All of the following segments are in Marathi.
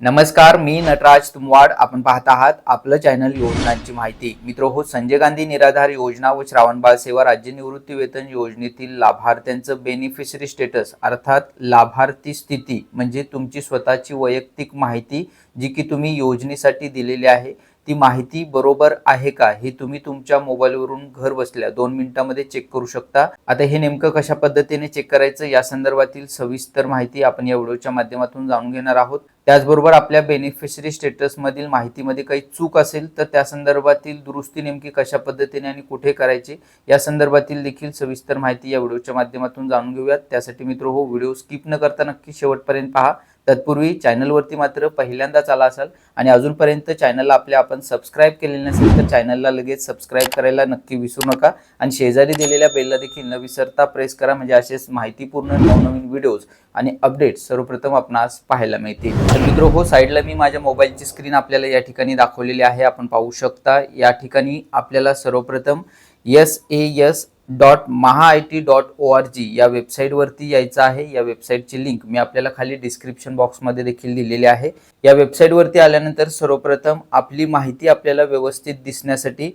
नमस्कार मी नटराज तुमवाड. आपण पाहत आहात आपलं चॅनल योजनांची माहिती. मित्र हो संजय गांधी निराधार योजना व श्रावणबाळ सेवा राज्य निवृत्ती वेतन योजनेतील लाभार्थ्यांचं बेनिफिशरी स्टेटस अर्थात लाभार्थी स्थिती म्हणजे तुमची स्वतःची वैयक्तिक माहिती जी की तुम्ही योजनेसाठी दिलेली आहे ती माहिती बरोबर आहे का? हे तुम्ही तुमच्या मोबाईलवरून घर बसल्या दोन मिनिटांमध्ये चेक करू शकता. आता हे नेमकं कशा पद्धतीने चेक करायचं? या संदर्भातील सविस्तर माहिती आपण या व्हिडिओच्या माध्यमातून जाणून घेणार आहोत. त्याचबरोबर आपल्या बेनिफिशरी स्टेटसमधील माहितीमध्ये काही चूक असेल तर त्या संदर्भातील दुरुस्ती नेमकी कशा पद्धतीने आणि कुठे करायची? या संदर्भातील देखील सविस्तर माहिती या व्हिडिओच्या माध्यमातून जाणून घेऊयात. त्यासाठी मित्र हो व्हिडिओ स्किप न करता नक्की शेवटपर्यंत पहा. तत्पूर्वी चॅनलवरती मात्र पहिल्यांदाच आला असाल आणि अजूनपर्यंत चॅनलला आपल्या आपण सबस्क्राईब केलेले नसेल तर चॅनलला लगेच सबस्क्राईब करायला नक्की विसरू नका. आणि शेजारी दिलेल्या बेलला देखील न विसरता प्रेस करा म्हणजे असेच माहितीपूर्ण नवनवीन व्हिडिओज आणि अपडेट सर्वप्रथम आपणास पाहायला मिळतील. तर मित्र हो साईडला मी माझ्या मोबाईलची स्क्रीन आपल्याला या ठिकाणी दाखवलेली आहे. आपण पाहू शकता या ठिकाणी आपल्याला सर्वप्रथम S A S dot Maha I T dot O R G या वेबसाईटवरती यायचं आहे. या वेबसाईटची लिंक मी आपल्याला खाली डिस्क्रिप्शन बॉक्समध्ये देखील दिलेली आहे. या वेबसाईटवरती आल्यानंतर सर्वप्रथम आपली माहिती आपल्याला व्यवस्थित दिसण्यासाठी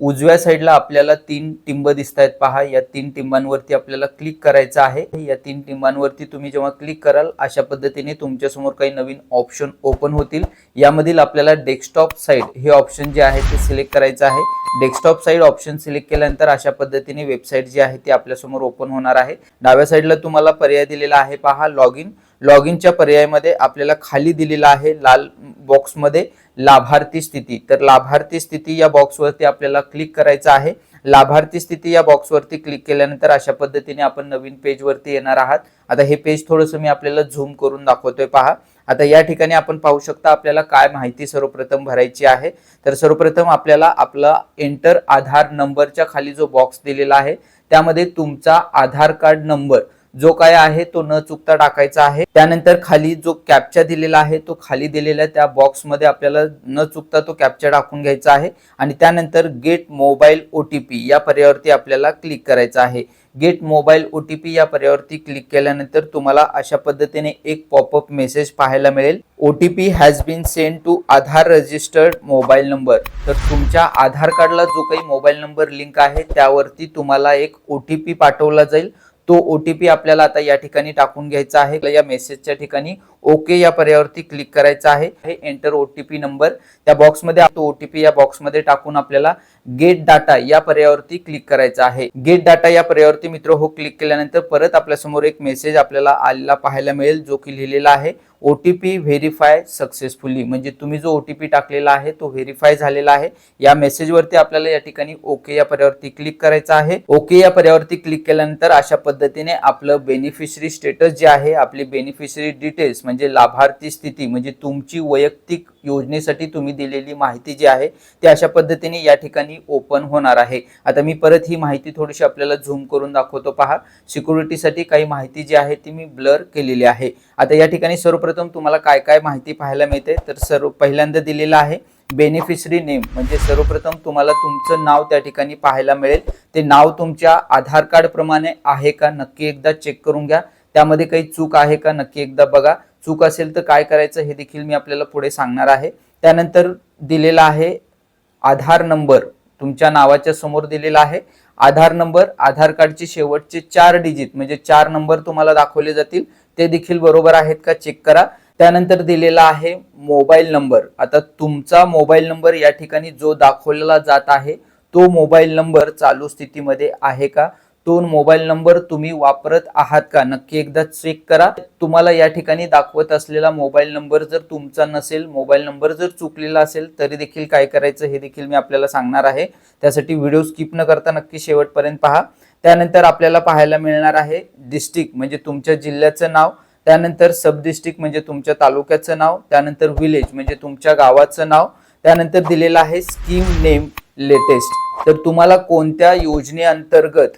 उजव्या साईडला आपल्याला तीन टिंब दिसत आहेत पहा. या तीन टिंबांवरती आपल्याला क्लिक करायचं आहे. या तीन टिंबांवरती तुम्ही जेव्हा क्लिक कराल अशा पद्धतीने तुमच्यासमोर काही नवीन ऑप्शन ओपन होतील. यामधील आपल्याला डेस्कटॉप साईड हे ऑप्शन जे आहे ते सिलेक्ट करायचं आहे. डेस्कटॉप साईड ऑप्शन सिलेक्ट केल्यानंतर अशा पद्धतीने वेबसाईट जी आहे ती आपल्यासमोर ओपन होणार आहे. डाव्या साईडला तुम्हाला पर्याय दिलेला आहे पहा. लॉग इन लॉग इनच्या पर्यायामध्ये आपल्याला खाली दिलेला आहे लाल बॉक्समध्ये लाभार्थी स्थिती. तर लाभार्थी स्थिती या बॉक्सवरती आपल्याला क्लिक करायचं आहे. लाभार्थी स्थिती या बॉक्सवरती क्लिक केल्यानंतर अशा पद्धतीने आपण नवीन पेजवरती येणार आहात. आता हे पेज थोडंसं मी आपल्याला झूम करून दाखवतोय पहा. आता या ठिकाणी आपण पाहू शकता आपल्याला काय माहिती सर्वप्रथम भरायची आहे. तर सर्वप्रथम आपल्याला आपला एंटर आधार नंबरच्या खाली जो बॉक्स दिलेला आहे त्यामध्ये तुमचा आधार कार्ड नंबर जो काय आहे तो न चुकता टाकायचा आहे. त्यानंतर खाली जो कॅप्चा दिलेला आहे तो खाली दिलेल्या त्या बॉक्समध्ये आपल्याला न चुकता तो कॅप्चा टाकून घ्यायचा आहे. आणि त्यानंतर get mobile O T P या पर्यायावरती आपल्याला क्लिक करायचं आहे. Get mobile O T P या पर्यायावरती क्लिक केल्यानंतर तुम्हाला अशा पद्धतीने एक पॉपअप मेसेज पाहायला मिळेल. O T P has been send to Aadhaar registered mobile number तर तुमच्या आधार कार्डला जो काही मोबाईल नंबर लिंक आहे त्यावरती तुम्हाला एक ओ टी पी पाठवला जाईल. तो ओ टी पी आपल्याला आता या ठिकाणी टाकून घ्यायचा आहे. या मेसेजच्या ठिकाणी ओके या पर्यायावरती क्लिक करायचं आहे. हे enter O T P number. त्या बॉक्समध्ये तो ओ टी पी या बॉक्समध्ये टाकून आपल्याला गेट डाटा या पर्यायावरती क्लिक करायचा आहे. गेट डाटा या पर्यायावरती मित्र हो क्लिक केल्यानंतर परत आपल्यासमोर एक मेसेज आपल्याला आलेला पाहायला मिळेल जो की लिहिलेला आहे O T P verify successfully. म्हणजे तुम्ही जो ओ टी पी टाकलेला आहे तो व्हेरीफाय झालेला आहे. या मेसेजवरती आपल्याला या ठिकाणी ओके या पर्यावरती क्लिक करायचं आहे. ओके या पर्यावरती क्लिक केल्यानंतर अशा पद्धतीने आपलं बेनिफिशरी स्टेटस जे आहे आपली बेनिफिशरी डिटेल्स म्हणजे लाभार्थी स्थिती म्हणजे तुमची वैयक्तिक योजनेसाठी तुम्ही दिलेली माहिती जी आहे ती अशा पद्धतीने या ठिकाणी ओपन होणार आहे. आता मी परत ही माहिती थोडीशी आपल्याला झूम करून दाखवतो. पहा सिक्युरिटीसाठी काही माहिती जी आहे ती मी ब्लर केलेली आहे. आता या ठिकाणी सर्वप्रथम तुम्हाला काय काय माहिती पाहायला मिळते? तर सर्व पहिल्यांदा दिलेलं आहे बेनिफिशरी नेम म्हणजे सर्वप्रथम तुम्हाला तुमचं नाव त्या ठिकाणी पाहायला मिळेल. ते नाव तुमच्या आधार कार्डप्रमाणे आहे का नक्की एकदा चेक करून घ्या. त्यामध्ये काही चूक आहे का नक्की एकदा बघा. चूक असेल तर काय करायचं हे देखील मी आपल्याला पुढे सांगणार आहे. त्यानंतर दिलेला आहे आधार नंबर. तुमच्या नावाच्या समोर दिलेला आहे. आधार नंबर आधार कार्डचे शेवटचे चार डिजिट म्हणजे चार नंबर तुम्हाला दाखवले जातील. ते देखील बरोबर आहेत का चेक करा. त्यानंतर दिलेला आहे मोबाईल नंबर. आता तुमचा मोबाईल नंबर या ठिकाणी जो दाखवलेला जात आहे तो मोबाईल नंबर चालू स्थितीमध्ये आहे का? दोन मोबाईल नंबर तुम्ही वापरत आहात का? नक्की एकदा चेक करा. तुम्हाला या ठिकाणी दाखवत असलेला मोबाईल नंबर जर तुमचा नसेल मोबाईल नंबर जर चुकलेला असेल तरी देखील काय करायचं हे देखील मी आपल्याला सांगणार आहे. त्यासाठी व्हिडिओ स्किप न करता नक्की शेवटपर्यंत पहा. त्यानंतर आपल्याला पाहायला मिळणार आहे डिस्ट्रिक्ट म्हणजे तुमच्या जिल्ह्याचं नाव. त्यानंतर सब डिस्ट्रिक्ट म्हणजे तुमच्या तालुक्याचं नाव. त्यानंतर विलेज म्हणजे तुमच्या गावाचं नाव. त्यानंतर दिलेलं आहे स्कीम नेम लेटेस्ट तर तुम्हाला कोणत्या योजनेअंतर्गत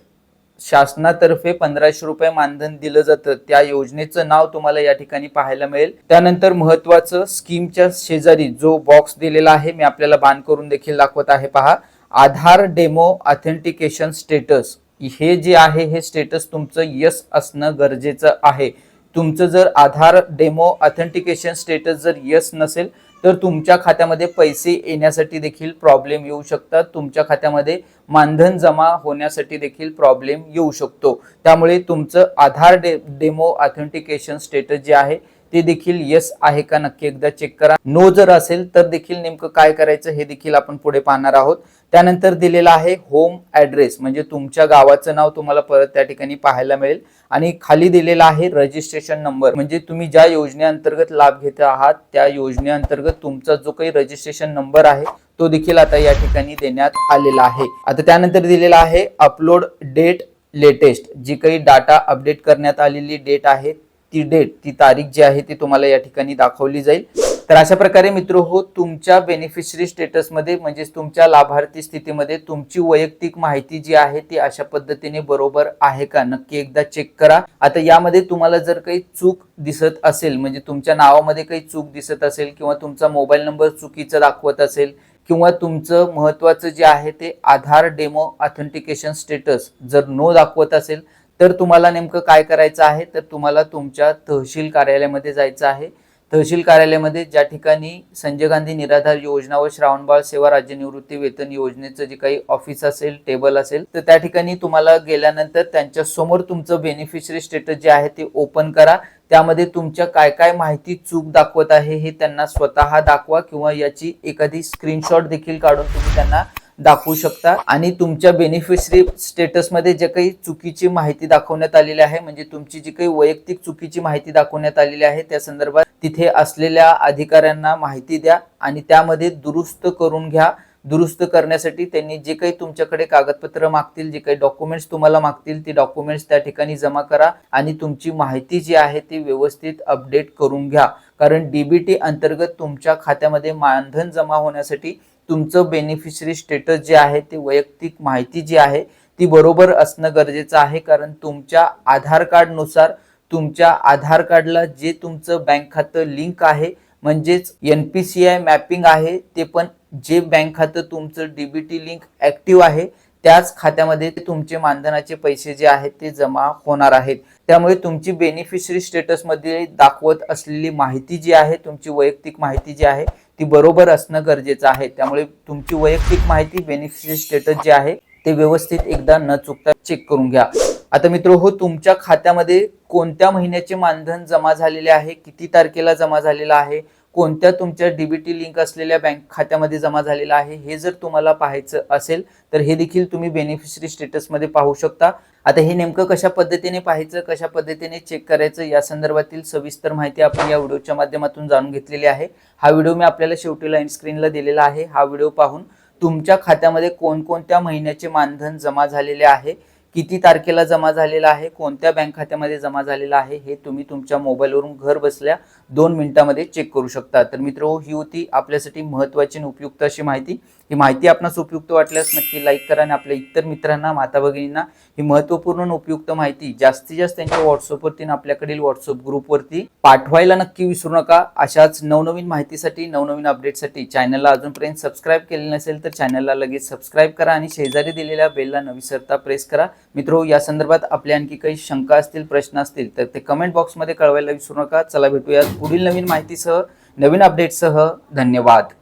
शासनातर्फे पंधराशे रुपये मानधन दिलं जातं. त्या योजनेचं नाव तुम्हाला या ठिकाणी पाहायला मिळेल. त्यानंतर महत्वाचं स्कीमच्या शेजारी जो बॉक्स दिलेला आहे मी आपल्याला बाण करून देखील दाखवत आहे पहा. आधार डेमो ऑथेंटिकेशन स्टेटस हे जे आहे हे स्टेटस तुमचं यस असणं गरजेचं आहे. तुमचं जर आधार डेमो ऑथेंटिकेशन स्टेटस जर यस नसेल तर तुमच्या खात्यामध्ये पैसे येण्यासाठी देखील प्रॉब्लेम येऊ शकतात. तुमच्या खात्यामध्ये मानधन जमा होण्यासाठी देखील प्रॉब्लेम येऊ शकतो. त्यामुळे तुमचं आधार डे डेमो ऑथेंटिकेशन स्टेटस जे आहे ते देखील यस आहे का नक्की एकदा चेक करा. नो जर असेल तर देखील नेमकं काय करायचं हे देखील आपण पुढे पाहणार आहोत. त्यानंतर दिलेलं आहे होम ॲड्रेस म्हणजे तुमच्या गावाचं नाव तुम्हाला परत त्या ठिकाणी पाहायला मिळेल. आणि खाली दिलेला आहे रजिस्ट्रेशन नंबर म्हणजे तुम्ही ज्या योजनेअंतर्गत लाभ घेत आहात त्या योजनेअंतर्गत तुमचा जो काही रजिस्ट्रेशन नंबर आहे तो देखील आता या ठिकाणी देण्यात आलेला आहे. आता त्यानंतर दिलेला आहे अपलोड डेट लेटेस्ट जी काही डाटा अपडेट करण्यात आलेली डेट आहे ती डेट ती तारीख जी आहे ती तुम्हाला या ठिकाणी दाखवली जाईल. तर अशा प्रकारे मित्र हो तुमच्या बेनिफिशरी स्टेटसमध्ये म्हणजेच तुमच्या लाभार्थी स्थितीमध्ये तुमची वैयक्तिक माहिती जी आहे ती अशा पद्धतीने बरोबर आहे का नक्की एकदा चेक करा. आता यामध्ये तुम्हाला जर काही चूक दिसत असेल म्हणजे तुमच्या नावामध्ये काही चूक दिसत असेल किंवा तुमचा मोबाईल नंबर चुकीचा दाखवत असेल किंवा तुमचं महत्वाचं जे आहे ते आधार डेमो ऑथेंटिकेशन स्टेटस जर नो दाखवत असेल तर तुम्हाला नेमकं काय करायचं आहे? तर तुम्हाला तुमच्या तहसील कार्यालयामध्ये जायचं आहे. तहसील कार्यालयामध्ये ज्या ठिकाणी संजय गांधी निराधार योजना व श्रावणबाळ सेवा राज्य निवृत्ती वेतन योजनेचं जे काही ऑफिस असेल टेबल असेल तर त्या ठिकाणी तुम्हाला गेल्यानंतर त्यांच्यासमोर तुमचं बेनिफिशरी स्टेटस जे आहे ते ओपन करा. त्यामध्ये तुमच्या काय काय माहिती चूक दाखवत आहे हे त्यांना स्वतः दाखवा किंवा याची एखादी स्क्रीनशॉट देखील काढून तुम्ही त्यांना दाखवू शकता. आणि तुमच्या बेनिफिशरी स्टेटसमध्ये जे काही चुकीची माहिती दाखवण्यात आलेली आहे म्हणजे तुमची जी काही वैयक्तिक चुकीची माहिती दाखवण्यात आलेली आहे त्या संदर्भात तिथे असलेल्या अधिकाऱ्यांना माहिती द्या आणि त्यामध्ये दुरुस्त करून घ्या. दुरुस्त करण्यासाठी त्यांनी जे काही तुमच्याकडे कागदपत्र मागतील जे काही डॉक्युमेंट्स तुम्हाला मागतील ती डॉक्युमेंट्स त्या ठिकाणी जमा करा आणि तुमची माहिती जी आहे ती व्यवस्थित अपडेट करून घ्या. कारण डीबीटी अंतर्गत तुमच्या खात्यामध्ये मानधन जमा होण्यासाठी तुमचं बेनिफिशरी स्टेटस जे आहे ते वैयक्तिक माहिती जी आहे ती बरोबर असणं गरजेचं आहे. कारण तुमच्या आधार कार्डनुसार तुमच्या आधार कार्डला जे तुमचं बँक खातं लिंक आहे म्हणजेच N P C I mapping आहे ते पण जे बँक खातं तुमचं डीबीटी लिंक ॲक्टिव्ह आहे त्याच खात्यामध्ये तुमचे मानधनाचे पैसे जे आहेत ते जमा होणार आहेत. त्यामुळे तुमची बेनिफिशरी स्टेटसमध्ये दाखवत असलेली माहिती जी आहे तुमची वैयक्तिक माहिती जी आहे ती बरोबर असणं गरजेचं आहे. त्यामुळे तुमची वैयक्तिक माहिती बेनिफिशरी स्टेटस जे आहे ते व्यवस्थित एकदा न चुकता चेक करून घ्या. आता मित्र हो तुमच्या खात्यामध्ये कोणत्या महिन्याचे मानधन जमा झालेले आहे? किती तारखेला जमा झालेला आहे? कोणत्या तुमच्या डीबीटी लिंक असलेल्या बँक खात्यामध्ये जमा झालेला आहे हे जर तुम्हाला पाहायचं असेल तर हे देखील तुम्ही बेनिफिशरी स्टेटसमध्ये पाहू शकता. आता हे नेमकं कशा पद्धतीने पाहायचं कशा पद्धतीने चेक करायचं या संदर्भातील सविस्तर माहिती आपण या व्हिडिओच्या माध्यमातून जाणून घेतलेली आहे. हा व्हिडिओ मी आपल्याला शेवटी लाईन स्क्रीनला दिलेला आहे. हा व्हिडिओ पाहून तुमच्या खात्यामध्ये कोणकोणत्या महिन्याचे मानधन जमा झालेले आहे किती तारखेला जमा झालेला आहे कोणत्या बँक खात्यामध्ये जमा झालेला आहे हे तुम्ही तुमच्या मोबाईलवरून घर बसल्या दोन मिनिटामध्ये चेक करू शकता. तर मित्र हो, ही होती आपल्यासाठी महत्त्वाची आणि उपयुक्त अशी माहिती. ही माहिती आपणास उपयुक्त वाटल्यास नक्की लाईक करा आणि आपल्या इतर मित्रांना माता भगिनींना ही महत्त्वपूर्ण आणि उपयुक्त माहिती जास्तीत जास्त त्यांच्या व्हॉट्सअपवरती आपल्याकडील व्हॉट्सअप ग्रुपवरती पाठवायला नक्की विसरू नका. अशाच नवनवीन माहितीसाठी नवनवीन अपडेटसाठी चॅनलला अजूनपर्यंत सबस्क्राईब केले नसेल तर चॅनलला लगेच सबस्क्राईब करा आणि शेजारी दिलेल्या बेलला न विसरता प्रेस करा. मित्रो या संदर्भात आपल्या आणखी काही शंका असतील प्रश्न असतील तर ते कमेंट बॉक्समध्ये कळवायला विसरू नका. चला भेटूया पुढील नवीन माहितीसह नवीन अपडेटसह धन्यवाद.